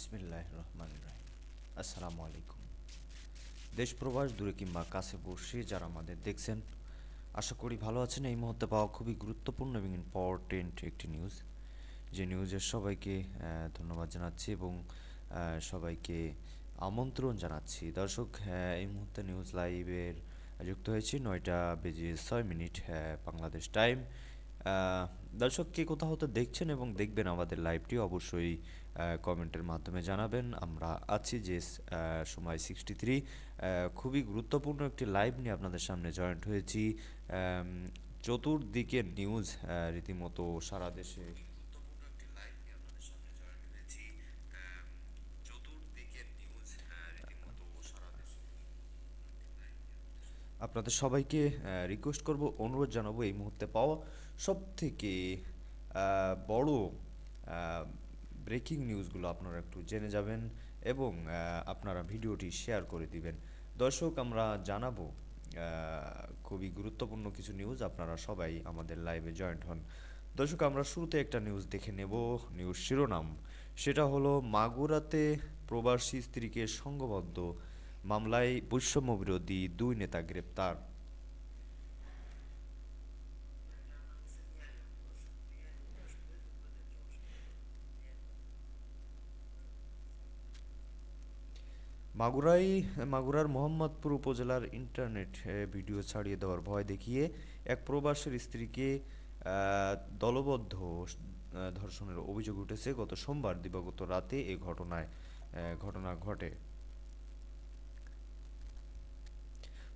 বিসমিল্লাহ রহমান রাহিম আসসালামু আলাইকুম দেশ প্রবাস দূরে কিংবা কাছে বসে যারা আমাদের দেখছেন, আশা করি ভালো আছেন। এই মুহূর্তে পাওয়া খুবই গুরুত্বপূর্ণ এবং ইম্পর্টেন্ট একটি নিউজ যে নিউজের সবাইকে ধন্যবাদ জানাচ্ছি এবং সবাইকে আমন্ত্রণ জানাচ্ছি। দর্শক এই মুহূর্তে নিউজ লাইভের যুক্ত হয়েছি নয়টা বেজে ছয় মিনিট বাংলাদেশ টাইম দর্শক কে কোথাও হতে দেখছেন এবং দেখবেন আমাদের লাইভটি অবশ্যই কমেন্টের মাধ্যমে জানাবেন। আমরা আছি যে সময় সিক্সটি থ্রি খুবই গুরুত্বপূর্ণ একটি লাইভ নিয়ে আপনাদের সামনে জয়েন্ট হয়েছি। চতুর্দিকে নিউজ রীতিমতো সারা দেশে আপনাদের সবাইকে রিকোয়েস্ট করব, অনুরোধ জানাব এই মুহূর্তে পাওয়া। সব থেকে বড় ব্রেকিং নিউজগুলো আপনারা একটু জেনে যাবেন এবং আপনারা ভিডিওটি শেয়ার করে দিবেন। দর্শক, আমরা জানাব খুবই গুরুত্বপূর্ণ কিছু নিউজ আপনারা সবাই আমাদের লাইভে জয়েন্ট হন। দর্শক, আমরা শুরুতে একটা নিউজ দেখে নেব। নিউজ শিরোনাম। সেটা হলো, মাগুরাতে প্রবাসী স্ত্রীকে সংঘবদ্ধ মামলায় বৈষম্য বিরোধী দুই নেতা গ্রেপ্তার। মাগুরাই, মাগুরার মোহাম্মদপুর উপজেলার ইন্টারনেট ভিডিও ছাড়িয়ে দেওয়ার ভয় দেখিয়ে এক প্রবাসীর স্ত্রীকে দলবদ্ধ ধর্ষণের অভিযোগ উঠেছে গত সোমবার দিবাগত রাতে এ ঘটনায় ঘটনা ঘটে।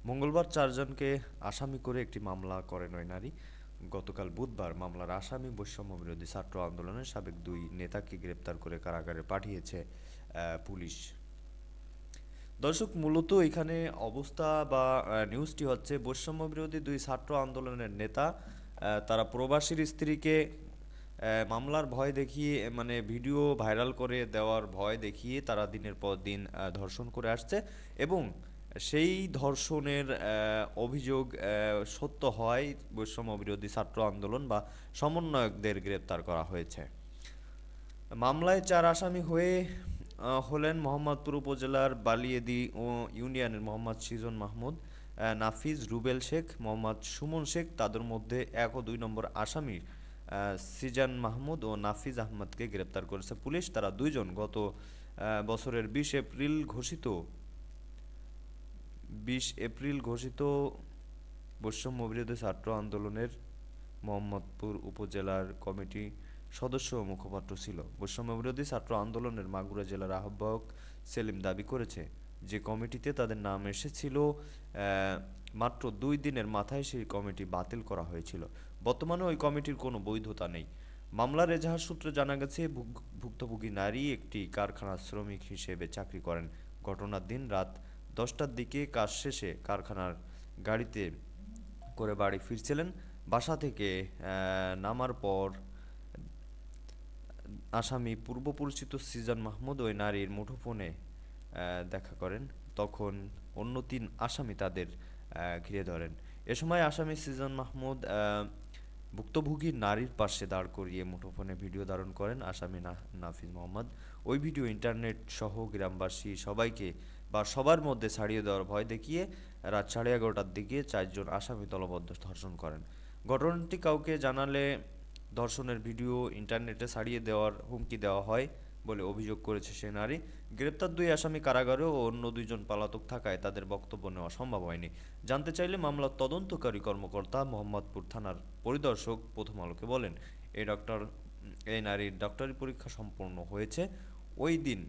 মঙ্গলবার চারজনকে আসামি করে একটি মামলা করেন ওই নারী। গতকাল বুধবার মামলার আসামি বৈষম্য বিরোধী ছাত্র আন্দোলনের সাবেক দুই নেতাকে গ্রেপ্তার করে কারাগারে পাঠিয়েছে পুলিশ। দর্শক, মূলত এখানে অবস্থা বা নিউজটি হচ্ছে বৈষম্য বিরোধী দুই ছাত্র আন্দোলনের নেতা তারা প্রবাসীর স্ত্রীকে মামলার ভয় দেখিয়ে মানে ভিডিও ভাইরাল করে দেওয়ার ভয় দেখিয়ে তারা দিনের পর দিন ধর্ষণ করে আসছে এবং সেই ধর্ষণের অভিযোগ সত্য হয় বৈষম্য বিরোধী ছাত্র আন্দোলন বা সমন্বয়কদের গ্রেপ্তার করা হয়েছে। মামলায় চার আসামি হয়ে হলেন মোহাম্মদপুর উপজেলার বালিয়েদি ও ইউনিয়নের মোহাম্মদ সিজন মাহমুদ নাফিজ রুবেল শেখ, মোহাম্মদ সুমন শেখ, তাদের মধ্যে এক ও দুই নম্বর আসামি সিজান মাহমুদ ও নাফিজ আহমদকে গ্রেপ্তার করেছে পুলিশ। তারা দুইজন গত বছরের বিশ এপ্রিল ঘোষিত, বিশ এপ্রিল ঘোষিত বৈষম্য বিরোধী ছাত্র আন্দোলনের মোহাম্মদপুর উপজেলার কমিটি সদস্য ও মুখপাত্র ছিল। বৈষম্য বিরোধী ছাত্র আন্দোলনের মাগুরা জেলার আহ্বায়ক সেলিম দাবি করেছে যে কমিটিতে তাদের নাম এসেছিল মাত্র দুই দিনের মাথায় সেই কমিটি বাতিল করা হয়েছিল। বর্তমানে ওই কমিটির কোনো বৈধতা নেই। মামলার এজাহার সূত্রে জানা গেছে, ভুগ- ভুক্তভোগী নারী একটি কারখানার শ্রমিক হিসেবে চাকরি করেন। ঘটনার দিন রাত দশটার দিকে কাজ শেষে কারখানার গাড়িতে করে বাড়ি ফিরছিলেন। বাসা থেকে নামার পর আসামি পূর্ব পরিচিত সিজন মাহমুদ ওই নারীর মুঠোফোনে দেখা করেন। তখন অন্য তিন আসামি তাদের ঘিরে ধরেন। এ সময় আসামি সিজন মাহমুদ ভুক্তভোগী নারীর পাশে দাঁড় করিয়ে মুঠোফোনে ভিডিও ধারণ করেন আসামি নাফিজ মোহাম্মদ। ওই ভিডিও ইন্টারনেট সহ গ্রামবাসী সবাইকে বা সবার মধ্যে ছাড়িয়ে দেওয়ার ভয় দেখিয়ে রাত সাড়ে এগারোটার দিকে চারজন আসামি দলবদ্ধ ধর্ষণ করেন। ঘটনাটি কাউকে জানালে ধর্ষণের ভিডিও ইন্টারনেটে ছাড়িয়ে দেওয়ার হুমকি দেওয়া হয় বলে অভিযোগ করেছে সে নারী। গ্রেপ্তার দুই আসামি কারাগারে ও অন্য দুইজন পলাতক থাকায় তাদের বক্তব্য নেওয়া সম্ভব হয়নি। জানতে চাইলে মামলার তদন্তকারী কর্মকর্তা মোহাম্মদপুর থানার পরিদর্শক প্রথম আলোকে বলেন এই ডক্টর এই নারীর ডক্টরি পরীক্ষা সম্পন্ন হয়েছে। ওই দিন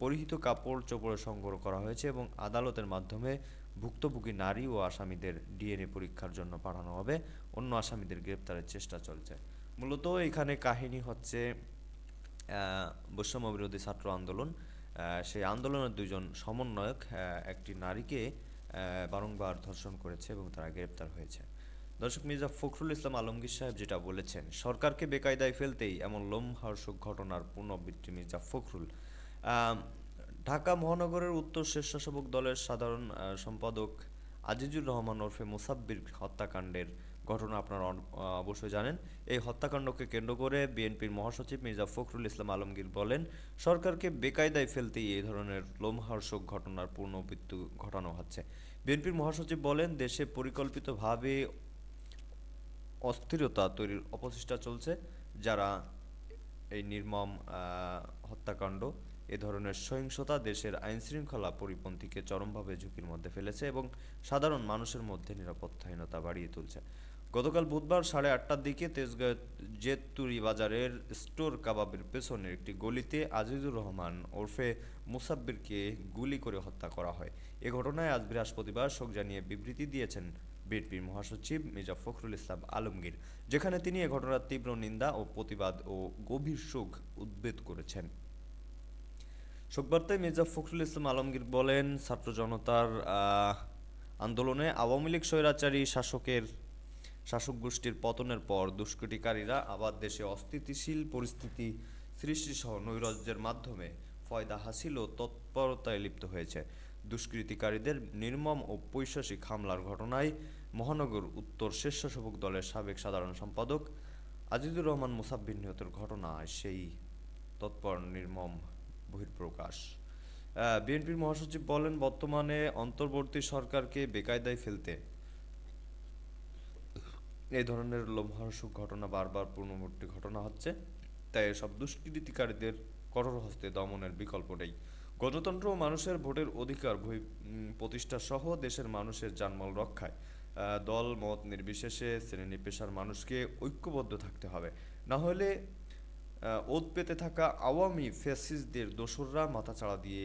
পরিহিত কাপড় চোপড়ে সংগ্রহ করা হয়েছে এবং আদালতের মাধ্যমে ভুক্তভোগী নারী ও আসামিদের ডিএনএ পরীক্ষার জন্য পাঠানো হবে। অন্য আসামিদের গ্রেপ্তারের চেষ্টা চলছে। মূলত এখানে কাহিনী হচ্ছে বৈষম্য বিরোধী ছাত্র আন্দোলন। সেই আন্দোলনের দুইজন সমন্বয়ক একটি নারীকে বারংবার ধর্ষণ করেছে এবং তারা গ্রেপ্তার হয়েছে। দর্শক মির্জা ফখরুল ইসলাম আলমগীর সাহেব যেটা বলেছেন, সরকারকে বেকায়দায় ফেলতেই এমন লোমহর্ষক ঘটনার পুনরাবৃত্তি মির্জা ফখরুল। ঢাকা মহানগরের উত্তর স্বেচ্ছাসেবক দলের সাধারণ সম্পাদক আজিজুর রহমান ওরফে মুসাব্বির হত্যাকাণ্ডের ঘটনা আপনারা অবশ্যই জানেন। এই হত্যাকাণ্ডকে কেন্দ্র করে বিএনপির মহাসচিব মির্জা ফখরুল ইসলাম আলমগীর বলেন, সরকারকে বেকায়দায় ফেলতেই এই ধরনের লোমহর্ষক ঘটনার পুনরাবৃত্তি ঘটানো হচ্ছে। বিএনপির মহাসচিব বলেন, দেশে পরিকল্পিতভাবে অস্থিরতা তৈরির অপচেষ্টা চলছে, যারা এই নির্মম হত্যাকাণ্ড, এ ধরনের সহিংসতা দেশের আইন শৃঙ্খলা পরিপন্থীকে চরমভাবে ঝুঁকির মধ্যে ফেলেছে এবং সাধারণ মানুষের মধ্যে নিরাপত্তাহীনতা বাড়িয়ে তুলছে। গতকাল বুধবার সাড়ে আটটার দিকে তেজগাঁও জেতুরি বাজারের স্টোর কাবাবের পেছনের একটি গলিতে আজিজুর রহমান ওরফে মুসাব্বিরকে গুলি করে হত্যা করা হয়। এ ঘটনায় আজ বৃহস্পতিবার শোক জানিয়ে বিবৃতি দিয়েছেন বিএনপির মহাসচিব মির্জা ফখরুল ইসলাম আলমগীর, যেখানে তিনি এ ঘটনার তীব্র নিন্দা ও প্রতিবাদ ও গভীর শোক উদ্বেদ করেছেন। শোকবার্তায় মির্জা ফখরুল ইসলাম আলমগীর বলেন, ছাত্র জনতার আন্দোলনে আওয়ামী লীগ স্বৈরাচারী শাসকের শাসক গোষ্ঠীর পতনের পর দুষ্কৃতিকারীরা আবার দেশে অস্থিতিশীল পরিস্থিতি সৃষ্টিসহ নৈরাজ্যের মাধ্যমে ফয়দা হাসিল ও তৎপরতায় লিপ্ত হয়েছে। দুষ্কৃতিকারীদের নির্মম ও পৈশাসিক হামলার ঘটনায় মহানগর উত্তর স্বেচ্ছাসেবক দলের সাবেক সাধারণ সম্পাদক আজিজুর রহমান মুসাব্বির নিহতের ঘটনায় সেই তৎপর নির্মম বহিঃপ্রকাশ। আহ, বিএনপির মহাসচিব বলেন বর্তমানে অন্তর্বর্তী সরকারকে বেকায়দায় ফেলতে এই ধরনের লোমহর্ষক ঘটনা বারবার পূর্ণবর্তী ঘটনা হচ্ছে তাই এসব দুষ্কৃতিকারীদের কঠোর হস্তে দমনের বিকল্প নেই। গণতন্ত্র মানুষের ভোটের অধিকার উম, প্রতিষ্ঠা সহ দেশের মানুষের জানমাল রক্ষায়। দল মত নির্বিশেষে শ্রেণি পেশার মানুষকে ঐক্যবদ্ধ থাকতে হবে। না হলে ওত পেতে থাকা আওয়ামী ফ্যাসিস্টদের দোসররা মাথাচাড়া দিয়ে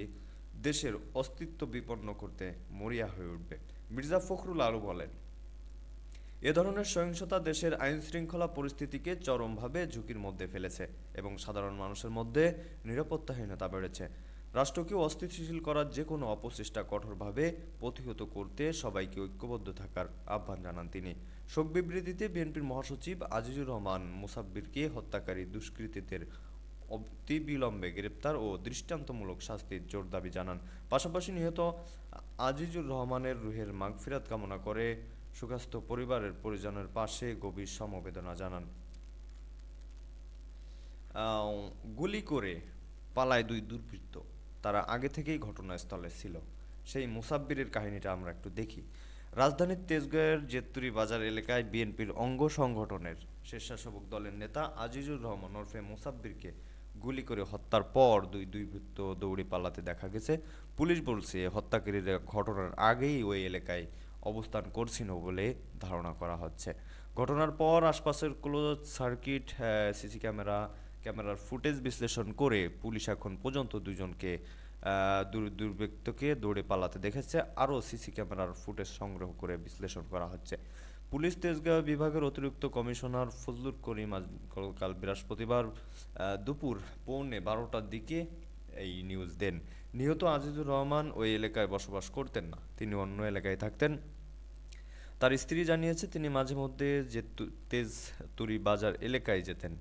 দেশের অস্তিত্ব বিপন্ন করতে মরিয়া হয়ে উঠবে। মির্জা ফখরুল আরও বলেন এ ধরনের সহিংসতা দেশের আইন শৃঙ্খলা পরিস্থিতিকে চরমভাবে ঝুঁকির মধ্যে ফেলেছে এবং সাধারণ মানুষের মধ্যে নিরাপত্তাহীনতা বেড়েছে। রাষ্ট্রকে অস্থিতিশীল করার যে কোনো অপচেষ্টা কঠোরভাবে প্রতিহত করতে সবাইকে ঐক্যবদ্ধ থাকার আহ্বান জানান তিনি। শোক বিবৃতিতে বিএনপির মহাসচিব আজিজুর রহমান মুসাব্বিরকে হত্যাকারী দুষ্কৃতীদের অতিবিলম্বে গ্রেপ্তার ও দৃষ্টান্তমূলক শাস্তির জোর দাবি জানান। পাশাপাশি নিহত আজিজুর রহমানের রুহের মাগফিরাত কামনা করে সুখাস্ত পরিবারের পরিজনের পাশে গভীর সমবেদনা জানান। গুলি করে পালায় দুই দুর্বৃত্ত। তারা আগে থেকেই ঘটনাস্থলে ছিল। সেই মুসাব্বিরের কাহিনীটা আমরা একটু দেখি। রাজধানীর তেজগাঁয়ের জেতুরি বাজার এলাকায় বিএনপির অঙ্গ সংগঠনের স্বেচ্ছাসেবক দলের নেতা আজিজুর রহমান ওরফে মুসাব্বিরকে গুলি করে হত্যার পর দুই দুর্বৃত্ত দৌড়ে পালাতে দেখা গেছে। পুলিশ বলছে, হত্যাকারীরা ঘটনার আগেই ওই এলাকায় অবস্থান করছিল বলে ধারণা করা হচ্ছে। ঘটনার পর আশপাশের ক্লোজ সার্কিট সিসি ক্যামেরা, ক্যামেরার ফুটেজ বিশ্লেষণ করে পুলিশ এখন পর্যন্ত দুজনকে দুর্বৃত্তকে দৌড়ে পালাতে দেখেছে। আরও সিসি ক্যামেরার ফুটেজ সংগ্রহ করে বিশ্লেষণ করা হচ্ছে। পুলিশ তেজগাঁও বিভাগের অতিরিক্ত কমিশনার ফজলুর করিম আজ গতকাল বৃহস্পতিবার দুপুর পৌনে বারোটার দিকে এই নিউজ দেন। নিহত আজিজুর রহমান ওই এলাকায় বসবাস করতেন না। তিনি অন্য এলাকায় থাকতেন। তার স্ত্রী জানিয়েছে, তিনি মাঝে মধ্যে যে তু- তেজতুরি বাজার এলাকায় যেতেন।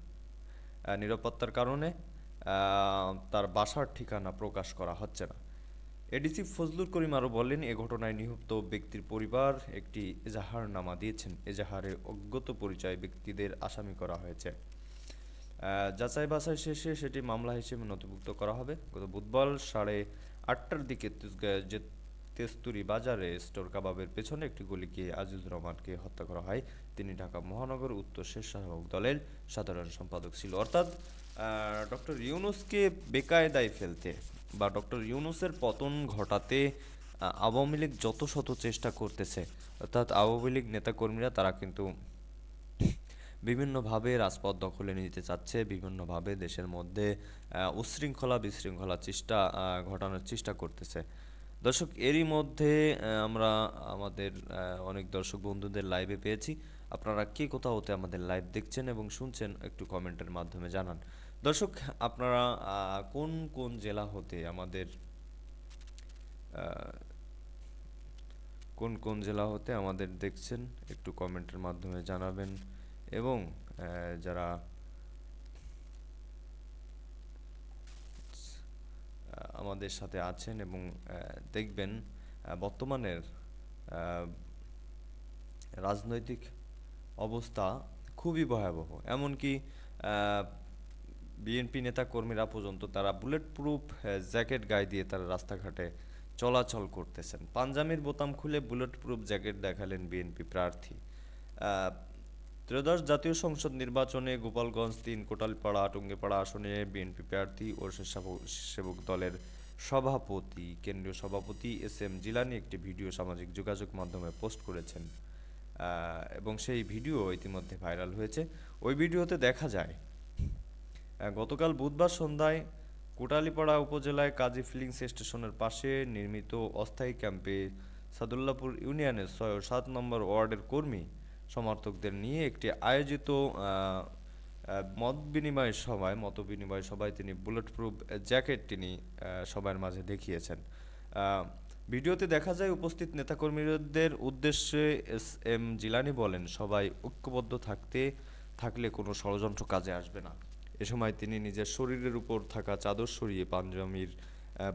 নিরাপত্তার কারণে তার বাসার ঠিকানা প্রকাশ করা হচ্ছে না। এডিসি ফজলুর করিম আরও বলেন, এ ঘটনায় নিহত ব্যক্তির পরিবার একটি এজাহারনামা দিয়েছেন। এজাহারে অজ্ঞত পরিচয় ব্যক্তিদের আসামি করা হয়েছে। যাচাই বাছাই শেষে সেটি মামলা হিসেবে নথিভুক্ত করা হবে। গত বুধবার সাড়ে আটটার দিকে তেজগাঁও তেস্তুরি বাজারে স্টোর কাবাবের পেছনে একটি গুলি গিয়ে আজিজুর রহমানকে হত্যা করা হয়। তিনি ঢাকা মহানগর উত্তর স্বেচ্ছাসেবক দলের সাধারণ সম্পাদক ছিল। অর্থাৎ ডক্টর ইউনুসকে বেকায়দায় ফেলতে বা ডক্টর ইউনুসের পতন ঘটাতে আওয়ামী লীগ যত শত চেষ্টা করতেছে, অর্থাৎ আওয়ামী লীগ নেতাকর্মীরা তারা কিন্তু বিভিন্নভাবে রাজপথ দখলে নিতে চাচ্ছে, বিভিন্নভাবে দেশের মধ্যে উশৃঙ্খলা বিশৃঙ্খলা চেষ্টা ঘটানোর চেষ্টা করতেছে। দর্শক, এরই মধ্যে আমরা আমাদের অনেক দর্শক বন্ধুদের লাইভে পেয়েছি। আপনারা কে কোথাও হতে আমাদের লাইভ দেখছেন এবং শুনছেন, একটু কমেন্টের মাধ্যমে জানান। দর্শক, আপনারা কোন কোন জেলা হতে আমাদের কোন কোন জেলা হতে আমাদের দেখছেন, একটু কমেন্টের মাধ্যমে জানাবেন। এবং যারা আমাদের সাথে আছেন এবং দেখবেন বর্তমানের রাজনৈতিক অবস্থা খুবই ভয়াবহ। এমনকি বিএনপি নেতা কর্মীরা পর্যন্ত তারা বুলেট প্রুফ জ্যাকেট গায়ে দিয়ে তারা রাস্তাঘাটে চলাচল করতেছেন। পাঞ্জাবির বোতাম খুলে বুলেট প্রুফ জ্যাকেট দেখালেন বিএনপি প্রার্থী। ত্রয়োদশ জাতীয় সংসদ নির্বাচনে গোপালগঞ্জ তিন, কোটালপাড়া, টুঙ্গিপাড়া আসনে বিএনপি প্রার্থী ও স্বেচ্ছাসেবক সেবক দলের সভাপতি, কেন্দ্রীয় সভাপতি এস এম জিলানি একটি ভিডিও সামাজিক যোগাযোগ মাধ্যমে পোস্ট করেছেন। এবং সেই ভিডিও ইতিমধ্যে ভাইরাল হয়েছে। ওই ভিডিওতে দেখা যায় গতকাল বুধবার সন্ধ্যায় কোটালীপাড়া উপজেলায় কাজী ফিলিংস স্টেশনের পাশে নির্মিত অস্থায়ী ক্যাম্পে সাদুল্লাপুর ইউনিয়নের ছয় ও সাত নম্বর ওয়ার্ডের কর্মী সমর্থকদের নিয়ে একটি আয়োজিত মত বিনিময় সভায়, মত বিনিময় সভায় তিনি বুলেট প্রুফ জ্যাকেট তিনি সবার মাঝে দেখিয়েছেন। ভিডিওতে দেখা যায় উপস্থিত নেতাকর্মীদের উদ্দেশ্যে এস এম জিলানি বলেন, সবাই ঐক্যবদ্ধ থাকতে, থাকলে কোনো ষড়যন্ত্র কাজে আসবে না। এ সময় তিনি নিজের শরীরের উপর থাকা চাদর সরিয়ে পাঞ্জামির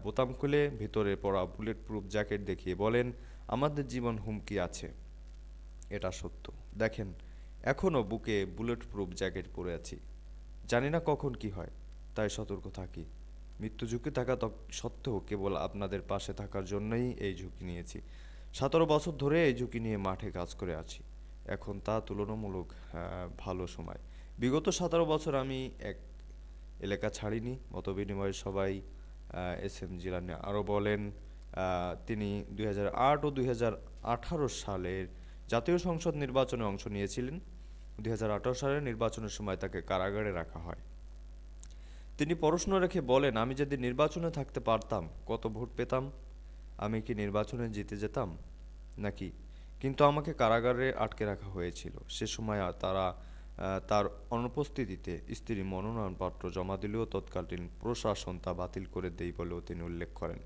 বোতাম খুলে ভিতরে পড়া বুলেট প্রুফ জ্যাকেট দেখিয়ে বলেন, আমাদের জীবন হুমকি আছে। এটা সত্য। দেখেন এখনও বুকে বুলেট প্রুফ জ্যাকেট পরে আছি। জানি না কখন কি হয়, তাই সতর্ক থাকি। মৃত্যু ঝুঁকি থাকা সত্ত্বেও কেবল আপনাদের পাশে থাকার জন্যই এই ঝুঁকি নিয়েছি। সতেরো বছর ধরে এই ঝুঁকি নিয়ে মাঠে কাজ করে আছি। এখন তা তুলনামূলক ভালো সময়। বিগত সতেরো বছর আমি এক এলাকা ছাড়িনি মত বিনিময়ে সবাই এস এম জিলানি আরও বলেন তিনি দুই হাজার আট ও দুই হাজার আঠারো সালের জাতীয় সংসদ নির্বাচনে অংশ নিয়েছিলেন। দু হাজার আঠারো সালের নির্বাচনের সময় তাকে কারাগারে রাখা হয়। তিনি প্রশ্ন রেখে বলেন, আমি যদি নির্বাচনে থাকতে পারতাম, কত ভোট পেতাম? আমি কি নির্বাচনে জিতে যেতাম? নাকি? কিন্তু আমাকে কারাগারে আটকে রাখা হয়েছিল। সে সময় তারা তার অনুপস্থিতিতে স্ত্রী মনোনয়নপত্র জমা দিলেও তৎকালীন প্রশাসন তা বাতিল করে দেয় বলেও তিনি উল্লেখ করেন।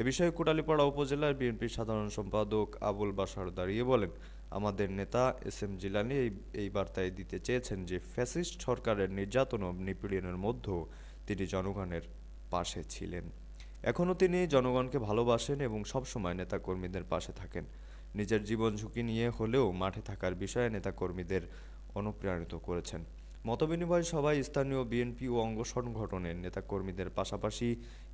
এ বিষয়ে কোটালীপাড়া উপজেলার বিএনপির সাধারণ সম্পাদক আবুল বাসার দাঁড়িয়ে বলেন আমাদের নেতা এস এম জিলানি এই এই বার্তায় দিতে চেয়েছেন যে ফ্যাসিস্ট সরকারের নির্যাতন ও নিপীড়নের মধ্যেও তিনি জনগণের পাশে ছিলেন। এখনও তিনি জনগণকে ভালোবাসেন এবং সবসময় নেতাকর্মীদের পাশে থাকেন। নিজের জীবন ঝুঁকি নিয়ে হলেও মাঠে থাকার বিষয়ে নেতাকর্মীদের অনুপ্রাণিত করেছেন। মতবিনিময় সভায় স্থানীয় বিএনপি ও অঙ্গ সংগঠনের নেতাকর্মীদের পাশাপাশি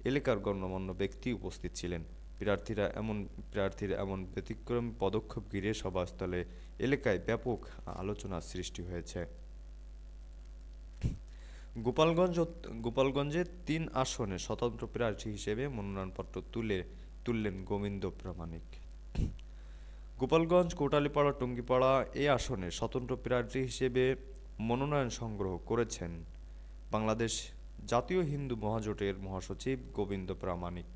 এলাকার গণ্যমান্য ব্যক্তি উপস্থিত ছিলেন। প্রার্থীরা এমন, প্রার্থীর এমন ব্যতিক্রমী পদক্ষেপ ঘিরে সভাস্থলে এলাকায় ব্যাপক আলোচনার সৃষ্টি হয়েছে। গোপালগঞ্জ, গোপালগঞ্জে তিন আসনে স্বতন্ত্র প্রার্থী হিসেবে মনোনয়নপত্র তুলে, তুললেন গোবিন্দ প্রামাণিক। গোপালগঞ্জ, কোটালীপাড়া, টঙ্গিপাড়া এই আসনে স্বতন্ত্র প্রার্থী হিসেবে মনোনয়ন সংগ্রহ করেছেন বাংলাদেশ জাতীয় হিন্দু মহাজোটের মহাসচিব গোবিন্দ প্রামাণিক।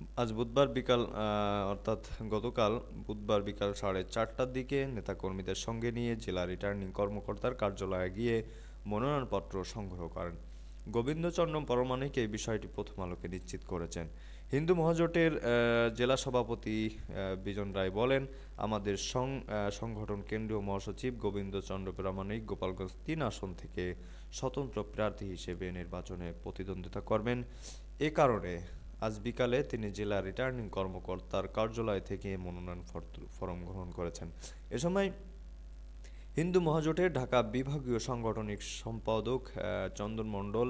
আজ বুধবার বিকাল অর্থাৎ গতকাল বুধবার বিকাল সাড়ে চারটার দিকে নেতাকর্মীদের সঙ্গে নিয়ে জেলা রিটার্নিং কর্মকর্তার কার্যালয়ে গিয়ে মনোনয়নপত্র সংগ্রহ করেন। গোবিন্দচন্দ্র পরমাণিক এই বিষয়টি প্রথম আলোকে নিশ্চিত করেছেন। হিন্দু মহাজোটের জেলা সভাপতি বিজন রায় বলেন, আমাদের সংগঠন কেন্দ্রীয় মহাসচিব গোবিন্দচন্দ্র প্রামাণিক গোপালগঞ্জ তিন আসন থেকে স্বতন্ত্র প্রার্থী হিসেবে নির্বাচনে প্রতিদ্বন্দ্বিতা করবেন। এ কারণে আজ বিকালে তিনি জেলা রিটার্নিং কর্মকর্তার কার্যালয় থেকে মনোনয়ন ফরম গ্রহণ করেছেন। এ সময় হিন্দু মহাজোটের ঢাকা বিভাগীয় সাংগঠনিক সম্পাদক চন্দন মণ্ডল,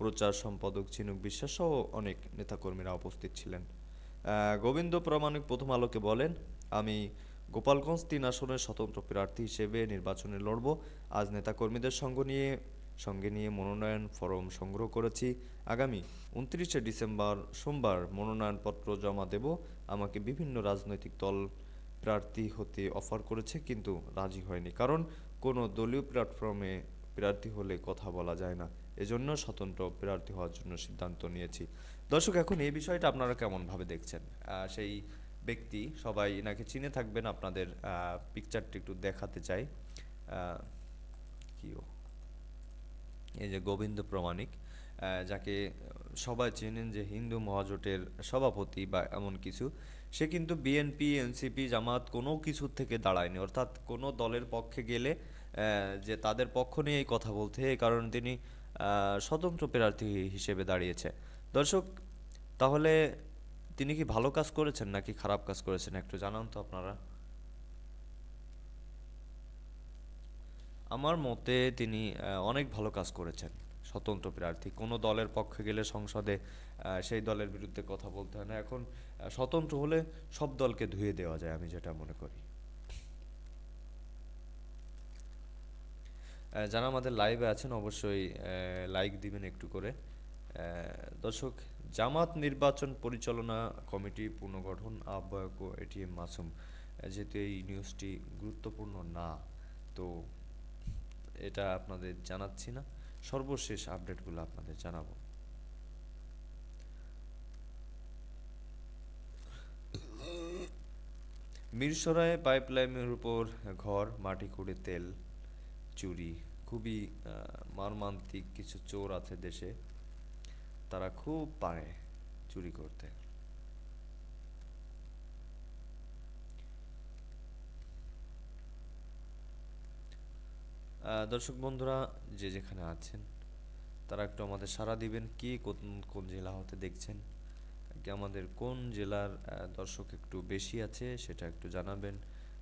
প্রচার সম্পাদক ঝিনুক বিশ্বাস সহ অনেক নেতাকর্মীরা উপস্থিত ছিলেন। গোবিন্দ প্রামাণিক প্রথম আলোকে বলেন, আমি গোপালগঞ্জ তিন আসনের স্বতন্ত্র প্রার্থী হিসেবে নির্বাচনে লড়ব। আজ নেতাকর্মীদের সঙ্গ নিয়ে সঙ্গে নিয়ে মনোনয়ন ফরম সংগ্রহ করেছি। আগামী উনত্রিশে ডিসেম্বর সোমবার মনোনয়নপত্র জমা দেব। আমাকে বিভিন্ন রাজনৈতিক দল প্রার্থী হতে অফার করেছে কিন্তু রাজি হয়নি। কারণ কোনো দলীয় প্ল্যাটফর্মে প্রার্থী হলে কথা বলা যায় না। এজন্য স্বতন্ত্র প্রার্থী হওয়ার জন্য সিদ্ধান্ত নিয়েছি। দর্শক এখন এই বিষয়টা আপনারা কেমনভাবে দেখছেন? সেই ব্যক্তি সবাই এনাকে চিনে থাকবেন আপনাদের পিকচারটি একটু দেখাতে চাই। আহ, কি ও? এই যে গোবিন্দ প্রমাণিক যাকে সবাই চেনেন যে হিন্দু মহাজোটের সভাপতি বা এমন কিছু, সে কিন্তু বিএনপি এনসিপি জামাত কোনো কিছু থেকে দাঁড়ায়নি। অর্থাৎ কোনো দলের পক্ষে গেলে যে তাদের পক্ষ নিয়েই কথা বলতে এই কারণে তিনি স্বতন্ত্র প্রার্থী হিসেবে দাঁড়িয়েছে। দর্শক, তাহলে তিনি কি ভালো কাজ করেছেন নাকি খারাপ কাজ করেছেন একটু জানান তো আপনারা। আমার মতে তিনি অনেক ভালো কাজ করেছেন, স্বতন্ত্র প্রার্থী। কোনো দলের পক্ষে গেলে সংসদে সেই দলের বিরুদ্ধে কথা বলতে হয় না। এখন স্বতন্ত্র হলে সব দলকে ধুয়ে দেওয়া যায়, আমি যেটা মনে করি। যারা আমাদের লাইভে আছেন, অবশ্যই লাইক দিবেন একটু করে। দর্শক, জামাত নির্বাচন পরিচালনা কমিটি পুনর্গঠন, আহ্বায়ক ও এটিএম মাসুম যেহেতু এই নিউজটি গুরুত্বপূর্ণ না, তো এটা আপনাদের জানাচ্ছি না। সর্বশেষ আপডেটগুলো আপনাদের জানাব। মিরসরাই পাইপলাইনের উপর ঘর, মাটি খুঁড়ে তেল চুরি। খুবই মর্মান্তিক কিছু চোর আছে দেশে। তারা খুব পারে চুরি করতে। দর্শক বন্ধুরা, যে যেখানে আছেন, তারা একটু আমাদের সারা দিবেন কি কোন কোন জেলা হতে দেখছেন। কি আমাদের কোন জেলার দর্শক একটু বেশি আছে সেটা একটু জানাবেন।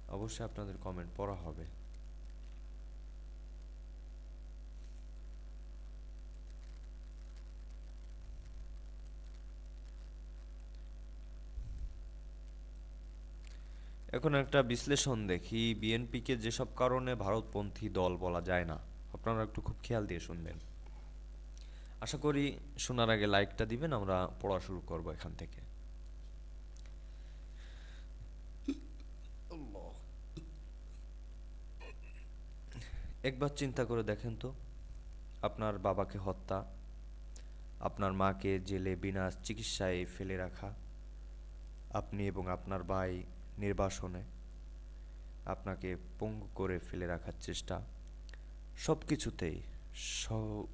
অবশ্যই আপনাদের কমেন্ট পড়া হবে। এখন একটা বিশ্লেষণ দেখি, বিএনপিকে যেসব কারণে ভারতপন্থী দল বলা যায় না, আপনারা একটু খুব খেয়াল দিয়ে শুনবেন। আশা করি শোনার আগে লাইকটা দিবেন, আমরা পড়া শুরু করব এখান থেকে। একবার চিন্তা করে দেখেন তো, আপনার বাবাকে হত্যা, আপনার মাকে জেলে বিনা চিকিৎসায় ফেলে রাখা, আপনি এবং আপনার ভাই নির্বাসনে আপনাকে পঙ্গু করে ফেলে রাখার চেষ্টা। সব কিছুতেই সহ-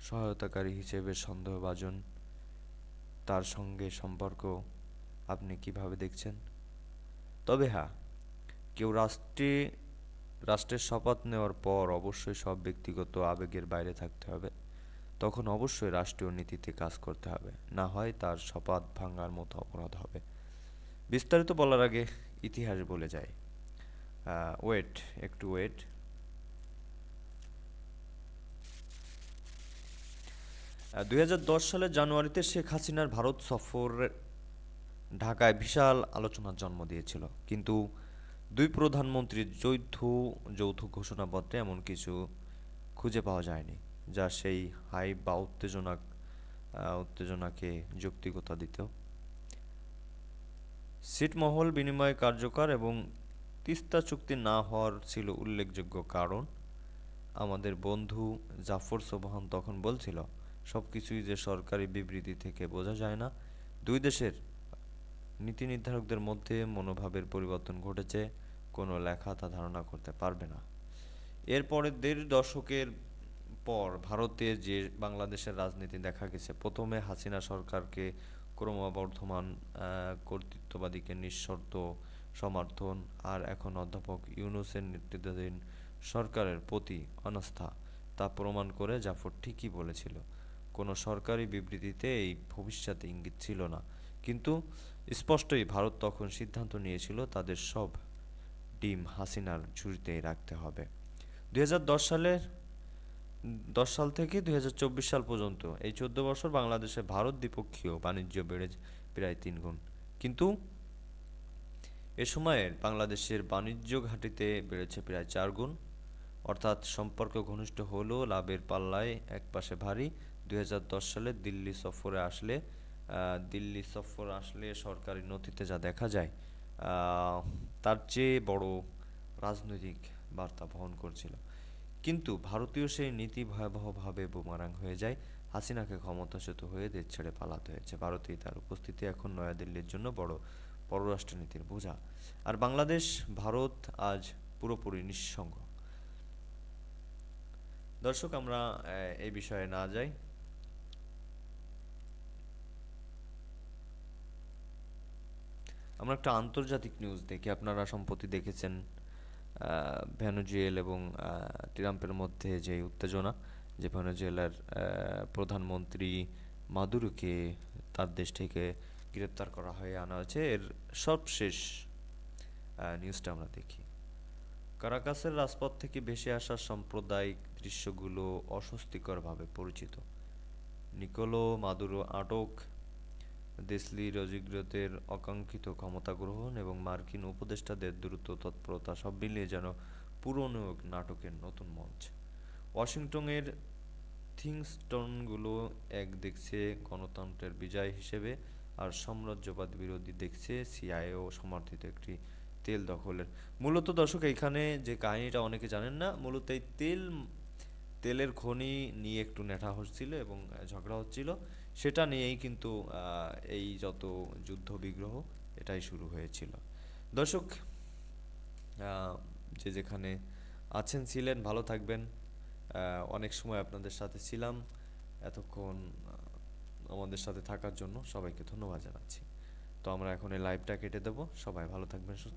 সহায়তাকারী হিসেবে সন্দেহভাজন, তার সঙ্গে সম্পর্ক আপনি কীভাবে দেখছেন? তবে হ্যাঁ কেউ রাষ্ট্রে, রাষ্ট্রের শপথ নেওয়ার পর অবশ্যই সব ব্যক্তিগত আবেগের বাইরে থাকতে হবে। তখন অবশ্যই রাষ্ট্রীয় নীতিতে কাজ করতে হবে। না হয় তার শপথ ভাঙার মতো অপরাধ হবে। বিস্তারিত বলার আগে ইতিহাস বলে যায় ওয়েট একটু ওয়েট দুই হাজার দশ সালের জানুয়ারিতে শেখ হাসিনার ভারত সফর ঢাকায় বিশাল আলোচনার জন্ম দিয়েছিল। কিন্তু দুই প্রধানমন্ত্রীর যৌথ যৌথ ঘোষণাপত্রে এমন কিছু খুঁজে পাওয়া যায়নি, যা সেই হাই বা উত্তেজনা উত্তেজনাকে যৌক্তিকতা দিত ছিটমহল বিনিময় কার্যকর এবং তিস্তা চুক্তি না হওয়ার ছিল উল্লেখযোগ্য কারণ। আমাদের বন্ধু জাফর সোবহান তখন বলছিল, সব কিছুই যে সরকারি বিবৃতি থেকে বোঝা যায় না। দুই দেশের নীতি নির্ধারকদের মধ্যে মনোভাবের পরিবর্তন ঘটেছে, কোনো লেখা তা ধারণা করতে পারবে না। এরপরে দেড় দশকের পর ভারতে যে বাংলাদেশের রাজনীতি দেখা গেছে, প্রথমে হাসিনা সরকারকে ক্রমবর্ধমান কর্তৃত্ববাদীকে নিঃশর্ত সমর্থন আর এখন অধ্যাপক ইউনুসের নেতৃত্বাধীন সরকারের প্রতি অনাস্থা তা প্রমাণ করে জাফর ঠিকই বলেছিল। কোনো সরকারি বিবৃতিতে এই ভবিষ্যতে ইঙ্গিত ছিল না। কিন্তু স্পষ্টই ভারত তখন সিদ্ধান্ত নিয়েছিল তাদের সব ডিম হাসিনার ঝুড়িতেই রাখতে হবে। দু হাজার দশ সালের দশ সাল থেকে দুই হাজার চব্বিশ সাল পর্যন্ত এই চোদ্দ বছর বাংলাদেশে ভারত দ্বিপক্ষীয় বাণিজ্য বেড়ে প্রায় তিন গুণ। কিন্তু এ সময়ের বাংলাদেশের বাণিজ্য ঘাটিতে বেড়েছে প্রায় চার গুণ। অর্থাৎ সম্পর্ক ঘনিষ্ঠ হলেও লাভের পাল্লায় একপাশে ভারী। দুই হাজার দশ সালে দিল্লি সফরে আসলে দিল্লি সফর আসলে সরকারি নথিতে যা দেখা যায় তার চেয়ে বড় রাজনৈতিক বার্তা বহন করছিল। কিন্তু ভারতীয় সেই নীতি ভয়াবহভাবে বোমারাং হয়ে যায়। হাসিনাকে ক্ষমতাচ্যুত হয়ে দেশ ছেড়ে পালাতে হয়েছে। ভারতেই তার উপস্থিতি এখন নয়াদিল্লির জন্য বড় পররাষ্ট্রনীতির বোঝা। আর বাংলাদেশ, ভারত আজ পুরোপুরি নিঃসঙ্গ। দর্শক, আমরা এই বিষয়ে না যাই। আমরা একটা আন্তর্জাতিক নিউজ দেখি। আপনারা সম্প্রতি দেখেছেন আহ, এবং ট্রাম্পের মধ্যে যে উত্তেজনা যে ভেনেজুয়েলার প্রধানমন্ত্রী মাদুরোকে তার দেশ থেকে গ্রেপ্তার করা হয়ে আনা হয়েছে। এর সবশেষ নিউজটা আমরা দেখি। কারাকাসের রাজপথ থেকে ভেসে আসা সাম্প্রদায়িক দৃশ্যগুলো অস্বস্তিকরভাবে পরিচিত। নিকোলো মাদুরো আটক দেসলি রদ্রিগেজের অকাঙ্ক্ষিত ক্ষমতা গ্রহণ এবং মার্কিন উপদেষ্টাদের দ্রুত তৎপরতা সব মিলিয়ে যেন পুরনো নাটকের নতুন মঞ্চ। ওয়াশিংটনের থিংস্টনগুলো এক দেখছে গণতন্ত্রের বিজয় হিসেবে আর সাম্রাজ্যবাদ বিরোধী দেখছে সিআইও সমর্থিত একটি তেল দখলের। মূলত দর্শক এখানে যে কাহিনীটা অনেকে জানেন না, মূলত এই তেল, তেলের খনি নিয়ে একটু নেঠা হচ্ছিল এবং ঝগড়া হচ্ছিল। সেটা নিয়েই কিন্তু এই যত যুদ্ধ বিগ্রহ এটাই শুরু হয়েছিল। দর্শক যে যেখানে আছেন, ছিলেন, ভালো থাকবেন। অনেক সময় আপনাদের সাথে ছিলাম। এতক্ষণ আমাদের সাথে থাকার জন্য সবাইকে ধন্যবাদ জানাচ্ছি। তো আমরা এখন এই লাইভটা কেটে দেবো। সবাই ভালো থাকবেন, সুস্থ